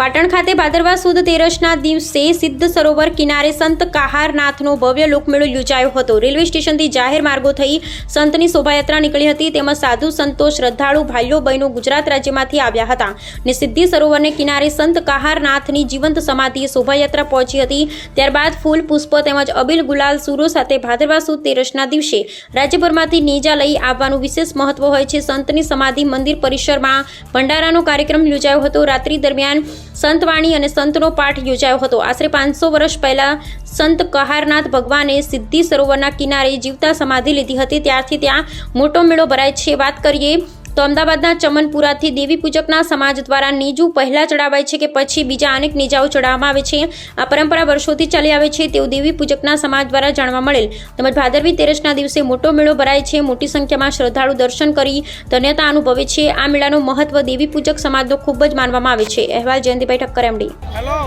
પાટણ ખાતે ભાદરવા સુદ તેરસના દિવસે સિદ્ધ સરોવર કિનારે સંત કાહારનાથનો ભવ્ય લોકમેળો યોજાયો હતો. રેલવે સ્ટેશનથી જાહેર માર્ગો થઈ સંતની શોભાયાત્રા નીકળી હતી. તેમાં સાધુ સંતો, શ્રદ્ધાળુ, ભાઈઓ, બહેનો ગુજરાત રાજ્યમાંથી આવ્યા હતા ને સિદ્ધિ સરોવરને કિનારે સંત કાહારનાથની જીવંત સમાધિએ શોભાયાત્રા પહોંચી હતી. ત્યારબાદ ફૂલ, પુષ્પ તેમજ અબિલ ગુલાલ સુરો સાથે ભાદરવા સુદ તેરસના દિવસે રાજ્યભરમાંથી નેજા લઈ આવવાનું વિશેષ મહત્વ હોય છે. સંતની સમાધિ મંદિર પરિસરમાં ભંડારાનો કાર્યક્રમ યોજાયો હતો. રાત્રિ દરમિયાન સંતવાણી અને સંતનો પાઠ યોજાયો હતો. આશરે પાંચસો વર્ષ પહેલાં સંત કહારનાથ ભગવાને સિદ્ધિ સરોવરના કિનારે જીવતા સમાધિ લીધી હતી. ત્યારથી ત્યાં મોટો મેળો ભરાય છે. વાત કરીએ તો અમદાવાદના ચમનપુરાથી દેવી પૂજકના સમાજ દ્વારા નીજું પહેલાં ચડાવાય છે કે પછી બીજા અનેક નીજાઓ ચડાવવામાં આવે છે. આ પરંપરા વર્ષોથી ચાલી આવે છે તેવું દેવી પૂજકના સમાજ દ્વારા જાણવા મળેલ. તેમજ ભાદરવી તેરસના દિવસે મોટો મેળો ભરાય છે. મોટી સંખ્યામાં શ્રદ્ધાળુ દર્શન કરી ધન્યતા અનુભવે છે. આ મેળાનું મહત્વ દેવી પૂજક સમાજનો ખૂબ જ માનવામાં આવે છે. અહેવાલ જયંતિભાઈ ઠક્કર એમડી હેલો,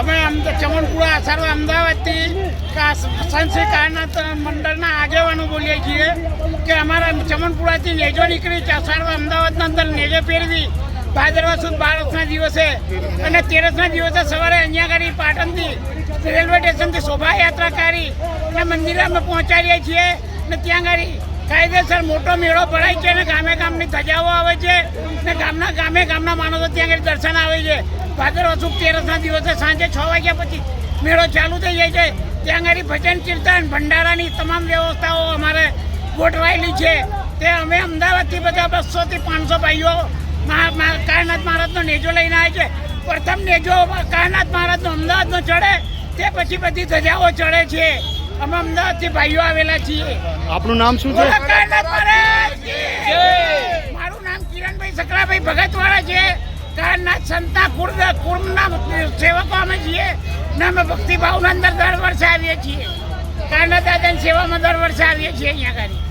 અમે ચમનપુરા અમદાવાદથી શ્રી મંડળના આગેવાનો બોલીએ છીએ કે અમારા ચમનપુરાથી નેજો નીકળી ચાસારો અમદાવાદના અંદર નેજો પહેરવી. ભાદરવા સુદ બારસના દિવસે અને તેરસના દિવસે સવારે અહીંયા આગળ પાટણથી રેલવે સ્ટેશનથી શોભાયાત્રા કરી અને મંદિરે પહોંચાડીએ છીએ અને ત્યાં આગળ કાયદેસર મોટો મેળો ભરાય છે અને ગામે ગામની ધજાઓ આવે છે ને ગામના ગામે ગામના માણસો ત્યાં આગળ દર્શન આવે છે. ભાદરવા સુખ તેરસના દિવસે સાંજે છ વાગ્યા પછી મેળો ચાલુ થઈ જાય છે. ત્યાં આગળ ભજન કીર્તન ભંડારાની તમામ વ્યવસ્થાઓ અમારે ગોઠવાયેલી છે. તે અમે અમદાવાદથી બધા બસોથી પાંચસો ભાઈઓ કાળનાથ મહારાજનો નેજો લઈને આવે છે. પ્રથમ નેજો કાળનાથ મહારાજનો અમદાવાદનો ચડે તે પછી બધી ધજાઓ ચડે છે. અમે અમદાવાદથી ભાઈઓ આવેલા છીએ. આપનું નામ શું છે? કાળનાથ મહારાજ મારું નામ કિરણભાઈ સકરાભાઈ ભગતવાળા છે. કાળનાથ સંતા કુર્દ કુર્મના સેવકો અમે છીએ ને અમે ભક્તિભાવના અંદર દર વર્ષે આવીએ છીએ. કાળનાથ દાદાની સેવામાં દર વર્ષે આવીએ છીએ અહીંયા આગળ.